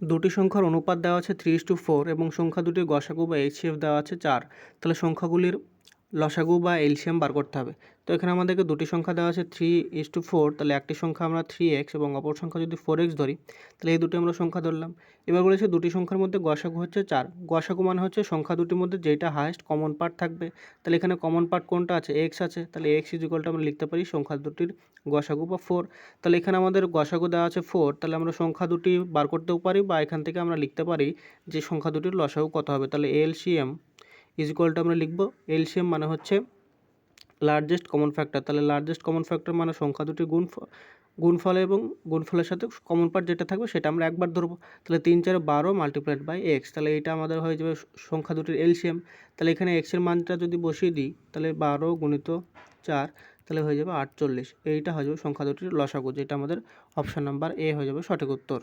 দুটি সংখ্যার অনুপাত দেওয়া আছে থ্রি ইস টু ফোর এবং সংখ্যা দুটির গসাগু বা এইচসিএফ দেওয়া আছে চার। তাহলে সংখ্যাগুলির লসাগু বা এলসিএম বার করতে হবে। তো এখানে আমাদেরকে দুটি সংখ্যা দেওয়া আছে থ্রি ইস টু ফোর তাহলে একটি সংখ্যা আমরা থ্রি এক্স এবং অপর সংখ্যা যদি ফোর এক্স ধরি, তাহলে এই দুটি আমরা সংখ্যা ধরলাম। এবার বলেছে দুটি সংখ্যার মধ্যে গসাগু হচ্ছে চার। গসাগু মানে হচ্ছে সংখ্যা দুটির মধ্যে যেটা হায়েস্ট কমন পার্ট থাকবে। তাহলে এখানে কমন পার্ট কোনটা আছে? এক্স আছে। তাহলে এক্স ইজিকলটা আমরা লিখতে পারি সংখ্যা দুটির গসাগু বা ফোর তাহলে এখানে আমাদের গসাগু দেওয়া আছে ফোর তাহলে আমরা সংখ্যা দুটি বার করতেও পারি বা এখান থেকে আমরা লিখতে পারি যে সংখ্যা দুটির লসাগু কত হবে? তাহলে এলসিএম ইজিকলটা আমরা লিখব এলসিএম মানে হচ্ছে লার্জেস্ট কমন ফ্যাক্টর তাহলে লার্জেস্ট কমন ফ্যাক্টর মানে সংখ্যা দুটির গুণ গুণফল এবং গুণফলের সাথে কমন পার্ট যেটা থাকবে সেটা আমরা একবার ধরবো। তাহলে তিন চার বারো মাল্টিপ্লাইড বাই এক্স তাহলে এটা আমাদের হয়ে যাবে সংখ্যা দুটির এলসিএম। তাহলে এখানে এক্সের মানটা যদি বসিয়ে দিই, তাহলে বারো গুণিত চার, তাহলে হয়ে যাবে আটচল্লিশ। এইটা হয়ে যাবে সংখ্যা দুটির লসাগু, যেটা আমাদের অপশান নাম্বার এ হয়ে যাবে সঠিক উত্তর।